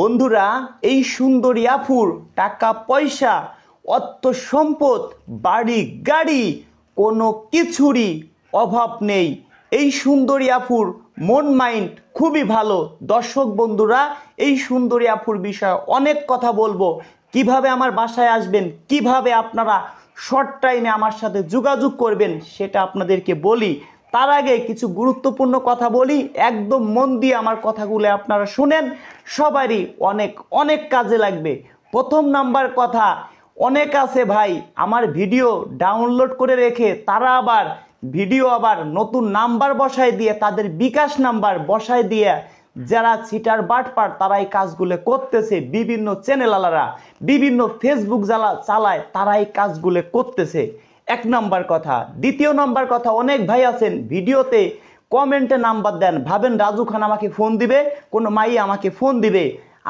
বন্ধুরা, এই সুন্দরী আফুর টাকা, পয়সা, অর্থ সম্পদ, বাড়ি, গাড়ি, কোনো কিছুরই অভাব নেই। এই সুন্দরী আফুর মন মাইন্ড খুবই ভালো। দর্শক বন্ধুরা, এই সুন্দরী আফুর বিষয়ে অনেক কথা বলব। কীভাবে আমার বাসায় আসবেন, কীভাবে আপনারা শর্ট টাইমে আমার সাথে যোগাযোগ করবেন, সেটা আপনাদেরকে বলি। তার আগে কিছু গুরুত্বপূর্ণ কথা বলি। একদম মন দিয়ে আমার কথাগুলো আপনারা শুনেন। সবারই অনেক অনেক কাজে লাগবে। প্রথম নাম্বার কথা, অনেক আছে ভাই, আমার ভিডিও ডাউনলোড করে রেখে তারা আবার ভিডিও আবার নতুন নাম্বার বসায় দিয়ে, তাদের বিকাশ নাম্বার বসায় দিয়ে যারা চিটার বাটপার, তারা এই কাজগুলো করতেছে। বিভিন্ন চ্যানেলালারা বিভিন্ন ফেসবুক জ্বালা চালায়, তারা এই কাজগুলো করতেছে। এক নাম্বার কথা। দ্বিতীয় নাম্বার কথা, অনেক ভাই আছেন, ভিডিওতে কমেন্টে নাম্বার দেন, ভাবেন রাজু খান আমাকে ফোন দিবে, কোনো মাই আমাকে ফোন দিবে।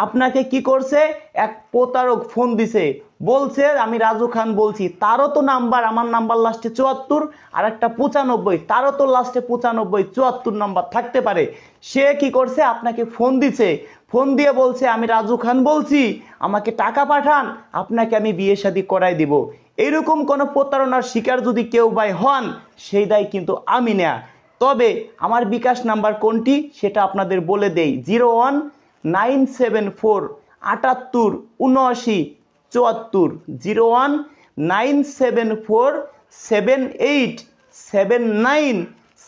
আপনাকে কি করছে? এক প্রতারক ফোন দিছে। বলছে, আমি রাজু খান বলছি, তারও তো নাম্বার, আমার নাম্বার লাস্টে চুয়াত্তর আর একটা পঁচানব্বই, তারও তো লাস্টে পঁচানব্বই, চুয়াত্তর নাম্বার থাকতে পারে। সে কি করছে? আপনাকে ফোন দিছে। ফোন দিয়ে বলছে, আমি রাজু খান বলছি, আমাকে টাকা পাঠান, আপনাকে আমি বিয়ে শাদি করাই দিব। এরকম কোনো প্রতারণার শিকার যদি কেউ ভাই হন, সেই দায় কিন্তু আমি নেয়া। তবে আমার বিকাশ নাম্বার কোনটি সেটা আপনাদের বলে দেই। Zero one nine seven four আটাত্তর উনআশি চুয়াত্তর। Zero one nine seven four seven eight seven nine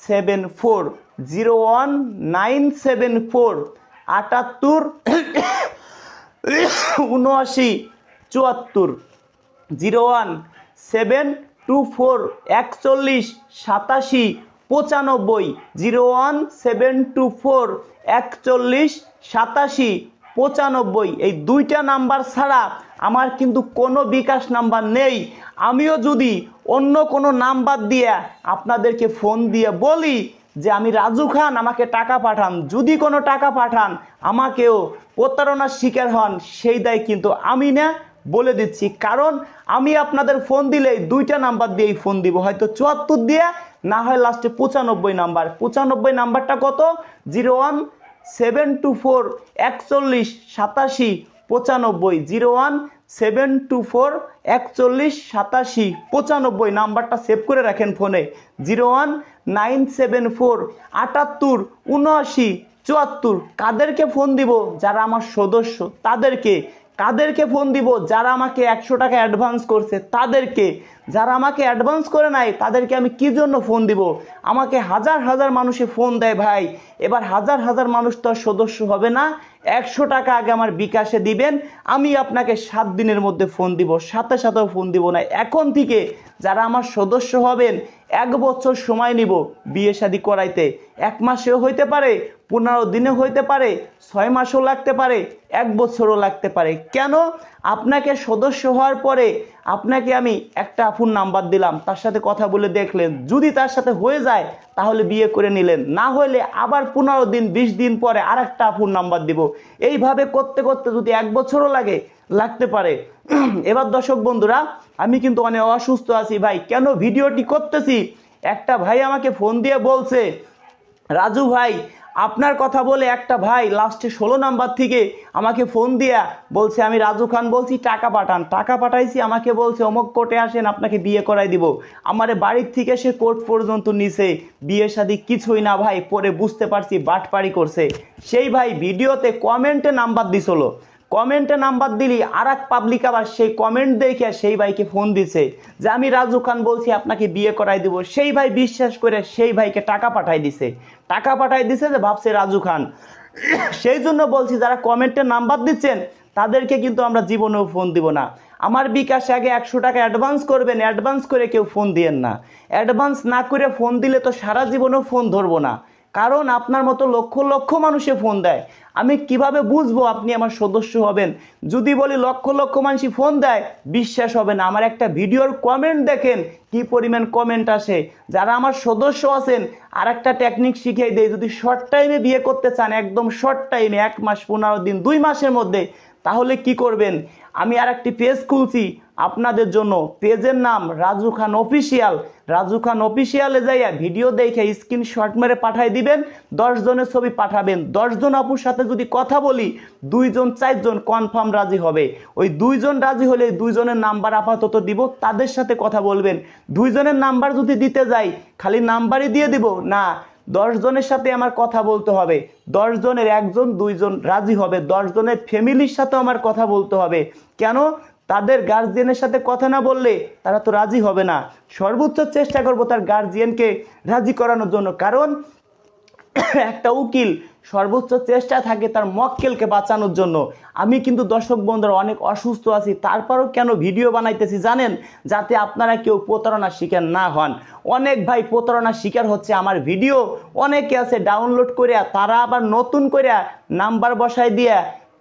seven four. Zero one nine seven four আটাত্তর উনআশি চুয়াত্তর। Zero one seven two four একচল্লিশ সাতাশি পঁচানব্বই zero one seven two four একচল্লিশ সাতাশি পঁচানব্বই। এই দুইটা নাম্বার ছাড়া আমার কিন্তু কোনো বিকাশ নাম্বার নেই। আমিও যদি অন্য কোনো নাম্বার দিয়ে আপনাদেরকে ফোন দিয়ে বলি যে আমি রাজু খান, আমাকে টাকা পাঠান। যদি কোনো টাকা পাঠান, আমাকেও প্রতারণার শিকার হন, সেই দায় কিন্তু আমি না। বলে দিচ্ছি, কারণ আমি আপনাদের ফোন দিলে দুইটা নাম্বার দিয়েই ফোন দিব। হয়তো চুয়াত্তর দিয়ে, না হয় লাস্টে পঁচানব্বই নাম্বার। পঁচানব্বই নাম্বারটা কত? Zero one seven two four একচল্লিশ সাতাশি পঁচানব্বই। Zero one seven two four একচল্লিশ সাতাশি পঁচানব্বই নাম্বারটা সেভ করে রাখেন ফোনে। Zero one nine seven four আটাত্তর উনআশি চুয়াত্তর। কাদেরকে ফোন দিব? যারা আমার সদস্য, তাদেরকে। কাদেরকে ফোন দিব? যারা আমাকে একশো টাকা অ্যাডভান্স করছে, তাদেরকে। যারা আমাকে অ্যাডভান্স করে নাই, তাদেরকে আমি কি জন্য ফোন দিব? আমাকে হাজার হাজার মানুষে ফোন দেয় ভাই। এবার হাজার হাজার মানুষ তো সদস্য হবে না। একশো টাকা আগে আমার বিকাশে দিবেন। আমি আপনাকে সাত দিনের মধ্যে ফোন দিব, সাথে সাথেও ফোন দিব না। এখন থেকে যারা আমার সদস্য হবেন, এক বছর সময় নিব বিয়ে শাদি করাইতে। এক মাসেও হইতে পারে, পনেরো দিনে হইতে পারে, ছয় মাসও লাগতে পারে, এক বছরও লাগতে পারে। কেন? আপনাকে সদস্য হওয়ার পরে আপনাকে আমি একটা আফুর নাম্বার দিলাম, তার সাথে কথা বলে দেখলেন। যদি তার সাথে হয়ে যায়, তাহলে বিয়ে করে নিলেন। না হলে আবার পনেরো দিন, বিশ দিন পরে আর একটা আফুর নাম্বার দিব। এইভাবে করতে করতে যদি এক বছরও লাগে, লাগতে পারে। এবার দর্শক বন্ধুরা, আমি কিন্তু অনেক অসুস্থ আছি ভাই। কেন ভিডিওটি করতেছি? একটা ভাই আমাকে ফোন দিয়ে বলছে, রাজু ভাই আপনার কথা বলে একটা ভাই লাস্টে ষোলো নাম্বার থেকে আমাকে ফোন দিয়া বলছে, আমি রাজু খান বলছি, টাকা পাঠান। টাকা পাঠাইছি, আমাকে বলছে, অমুক কোর্টে আসেন, আপনাকে বিয়ে করাই দিব। আমার বাড়ির থেকে সে কোর্ট পর্যন্ত নিছে। বিয়ে শাদি কিছুই না ভাই, পরে বুঝতে পারছি, বাটপাড়ি করছে। সেই ভাই ভিডিওতে কমেন্টে নাম্বার দিছিল। কমেন্টে নাম্বার দিলি আর এক পাবলিক আবার সেই কমেন্ট দেখে সেই ভাইকে ফোন দিছে যে, আমি রাজু খান বলছি, আপনাকে বিয়ে করাই দিব। সেই ভাই বিশ্বাস করে সেই ভাইকে টাকা পাঠাই দিছে। টাকা পাঠাই দিছে যে, ভাবছে রাজু খান। সেই জন্য বলছি, যারা কমেন্টে নাম্বার দিচ্ছেন, তাদেরকে কিন্তু আমরা জীবনেও ফোন দিব না। আমার বিকাশ আগে একশো টাকা অ্যাডভান্স করবেন অ্যাডভান্স করে কেউ ফোন দিয়েন না। অ্যাডভান্স না করে ফোন দিলে তো সারা জীবনেও ফোন ধরবো না। কারণ আপনার মতো লক্ষ লক্ষ মানুষে ফোন দেয়। আমি কীভাবে বুঝব আপনি আমার সদস্য হবেন? যদি বলি লক্ষ লক্ষ মানুষই ফোন দেয়, বিশ্বাস হবে না। আমার একটা ভিডিওর কমেন্ট দেখেন, কি পরিমাণ কমেন্ট আসে। যারা আমার সদস্য আছেন আর একটা টেকনিক শিখিয়ে দেয় যদি শর্ট টাইমে বিয়ে করতে চান, একদম শর্ট টাইমে এক মাস, পনেরো দিন, দুই মাসের মধ্যে তাহলে কি করবেন? আমি আর একটি পেজ খুলছি আপনাদের জন্য। পেজের নাম রাজু খান অফিসিয়াল রাজু খান অফিসিয়ালে যাইয়া ভিডিও দেখে স্ক্রিনশট মেরে পাঠাই দিবেন, দশ জনের ছবি পাঠাবেন। দশজন আপুর সাথে যদি কথা বলি, দুইজন, চারজন কনফার্ম রাজি হবে। ওই দুইজন রাজি হলে দুইজনের নাম্বার আপাতত দিব, তাদের সাথে কথা বলবেন। দুইজনের নাম্বার যদি দিতে যাই, খালি নাম্বারই দিয়ে দিব? না। দশ জনের সাথে আমার কথা বলতে হবে। দশ জনের একজন, দুইজন রাজি হবে। দশ জনের ফ্যামিলির সাথে আমার কথা বলতে হবে। কেন? তাদের গার্জিয়ানের সাথে কথা না বললে তারা তো রাজি হবে না। সর্বোচ্চ চেষ্টা করব তার গার্জিয়ানকে রাজি করানোর জন্য। কারণ, একটা উকিল সর্বোচ্চ চেষ্টা থাকে তার মক্কেলকে বাঁচানোর জন্য। আমি কিন্তু দর্শক বন্ধুরা অনেক অসুস্থ আছি, তারপরও কেন ভিডিও বানাইতেছি জানেন? যাতে আপনারা কেউ প্রতারণার শিকার না হন। অনেক ভাই প্রতারণার শিকার হচ্ছে আমার ভিডিও। অনেকে আছে ডাউনলোড করিয়া তারা আবার নতুন করিয়া নাম্বার বসায় দিয়া,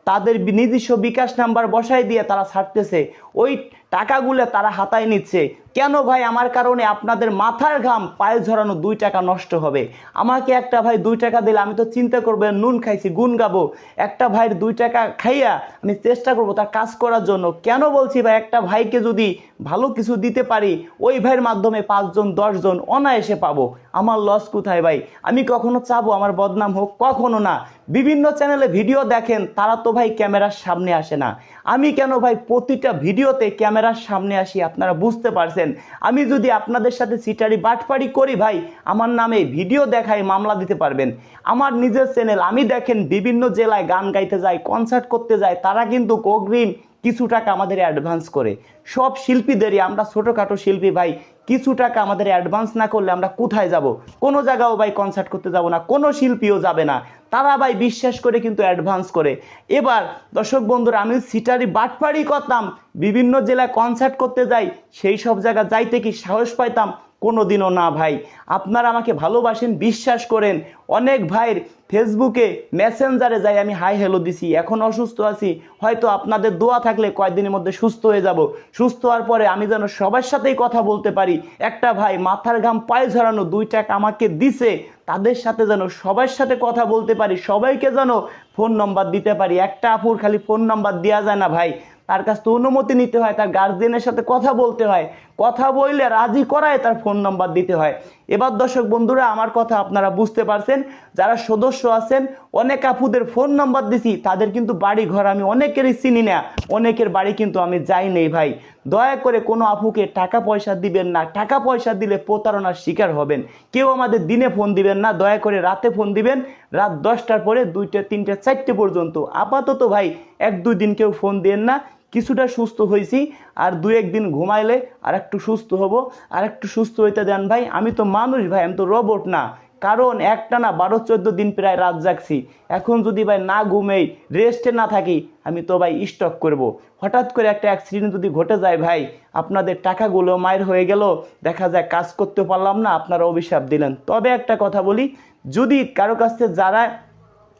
তাদের নিজস্ব বিকাশ নাম্বার বসাই দিয়ে তারা ছাড়তেছে। ওই টাকাগুলো তারা হাতায় নিচ্ছে। কেন ভাই? আমার কারণে আপনাদের মাথার ঘাম, পায়ে ঝরানো দুই টাকা নষ্ট হবে। আমাকে একটা ভাই দুই টাকা দিলে আমি তো চিন্তা করব, নুন খাইছি, গুণ গাবো। একটা ভাইয়ের দুই টাকা খাইয়া আমি চেষ্টা করব তার কাজ করার জন্য। কেন বলছি ভাই? একটা ভাইকে যদি ভালো কিছু দিতে পারি, ওই ভাইয়ের মাধ্যমে পাঁচজন, দশজন অনায়াসে পাবো। আমার লস কোথায় ভাই? আমি কখনো চাবো? আমার বদনাম হোক? কখনো না। বিভিন্ন চ্যানেলে ভিডিও দেখেন, তারা তো ভাই ক্যামেরার সামনে আসে না। আমি কেন ভাই প্রতিটা ভিডিওতে ক্যামেরার সামনে আসি, আপনারা বুঝতে পারছেন? আমি যদি আপনাদের সাথে সিটারি বাটপাড়ি করি ভাই, আমার নামে ভিডিও দেখায় মামলা দিতে পারবেন। আমার নিজের চ্যানেল আমি দেখেন বিভিন্ন জেলায় গান গাইতে যাই কনসার্ট করতে যাই তারা কিন্তু অগ্রিম কিছু টাকা আমাদের অ্যাডভান্স করে। সব শিল্পীদেরই, আমরা ছোটোখাটো শিল্পী ভাই কিছু টাকা আমাদের অ্যাডভান্স না করলে আমরা কোথায় যাব? কোনো জায়গাও ভাই কনসার্ট করতে যাব না, কোনো শিল্পীও যাবে না। তারা ভাই বিশ্বাস করে কিন্তু অ্যাডভান্স করে। এবার দর্শক বন্ধুরা, আমি সিটারি বাটপাড়ি করতাম, বিভিন্ন জেলায় কনসার্ট করতে যাই, সেই সব জায়গা যাইতে কি সাহস পাইতাম? কোনোদিনও না, ভাই। আপনারা আমাকে ভালোবাসেন, বিশ্বাস করেন। অনেক ভাইয়ের ফেসবুকে মেসেঞ্জারে যাই আমি হাই হ্যালো দিছি। এখন অসুস্থ আছি। হয়তো আপনাদের দোয়া থাকলে কয়েকদিনের মধ্যে সুস্থ হয়ে যাব। সুস্থ হওয়ার পরে আমি যেন সবার সাথেই কথা বলতে পারি। একটা ভাই মাথার ঘাম পায়ে ঝরানো দুই টাকা আমাকে দিছে। তাদের সাথে যেন সবার সাথে কথা বলতে পারি। সবাইকে যেন ফোন নম্বর দিতে পারি। একটা আপুর খালি ফোন নম্বর দেওয়া যায় না, ভাই। তার কাছ থেকে অনুমতি নিতে হয়, তার গার্জেনের সাথে কথা বলতে হয়। কথা বললে রাজি করায় তার ফোন নাম্বার দিতে হয়। এবার দর্শক বন্ধুরা, আমার কথা আপনারা বুঝতে পারছেন। যারা সদস্য আছেন, অনেক আপুদের ফোন নাম্বার দিছি, তাদের কিন্তু বাড়ি ঘর আমি অনেকেরই চিনি না। অনেকের বাড়ি কিন্তু আমি যাই নেই ভাই। দয়া করে কোনো আপুকে টাকা পয়সা দিবেন না। টাকা পয়সা দিলে প্রতারণার শিকার হবেন। কেউ আমাদের দিনে ফোন দিবেন না। দয়া করে রাতে ফোন দিবেন। রাত দশটার পরে দুইটা, তিনটে, চারটে পর্যন্ত। আপাতত ভাই, এক, দুই দিন কেউ ফোন দেন না। কিছুটা সুস্থ হয়েছি, আর দু একদিন ঘুমাইলে আর একটু সুস্থ হব আর একটু সুস্থ হইতে দেন ভাই। আমি তো মানুষ ভাই, আমি তো রোবট না। কারণ একটা না বারো চোদ্দ দিন প্রায় রাত জাগছি। এখন যদি ভাই না ঘুমেই রেস্টে না থাকি, আমি তো ভাই স্টক করব। হঠাৎ করে একটা অ্যাক্সিডেন্ট যদি ঘটে যায় ভাই, আপনাদের টাকাগুলো মায়ের হয়ে গেল, দেখা যায় কাজ করতে পারলাম না, আপনারা অভিশাপ দিলেন। তবে একটা কথা বলি, যদি কারও কাছ থেকে যারা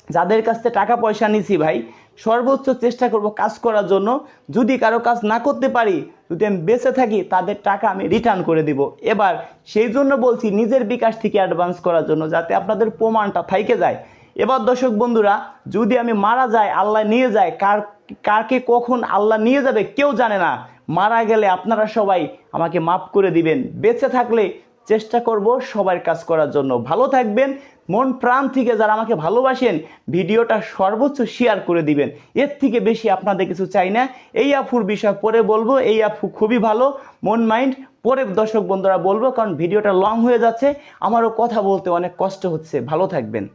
যাদের কাছ থেকে টাকা পয়সা নিছি ভাই, সর্বোচ্চ চেষ্টা করব কাজ করার জন্য। যদি কারও কাজ না করতে পারি, যদি আমি বেঁচে থাকি, তাদের টাকা আমি রিটার্ন করে দিব। এবার সেই জন্য বলছি, নিজের বিকাশ থেকে অ্যাডভান্স করার জন্য যাতে আপনাদের প্রমাণটা থাইকে যায়। এবার দর্শক বন্ধুরা, যদি আমি মারা যাই, আল্লাহ নিয়ে যায়, কার, কারকে কখন আল্লাহ নিয়ে যাবে কেউ জানে না। মারা গেলে আপনারা সবাই আমাকে মাফ করে দিবেন। বেঁচে থাকলে চেষ্টা করব সবার কাজ করার জন্য। ভালো থাকবেন মন প্রাণ থেকে যারা আমাকে ভালোবাসেন, ভিডিওটা সর্বোচ্চ শেয়ার করে দিবেন। এর থেকে বেশি আপনাদের কিছু চাই না। এই আফুর বিষয় পরে বলব, এই আফু খুবই ভালো, মন মাইন্ড। পরে দর্শক বন্ধুরা বলব, কারণ ভিডিওটা লং হয়ে যাচ্ছে। আমারও কথা বলতে অনেক কষ্ট হচ্ছে। ভালো থাকবেন।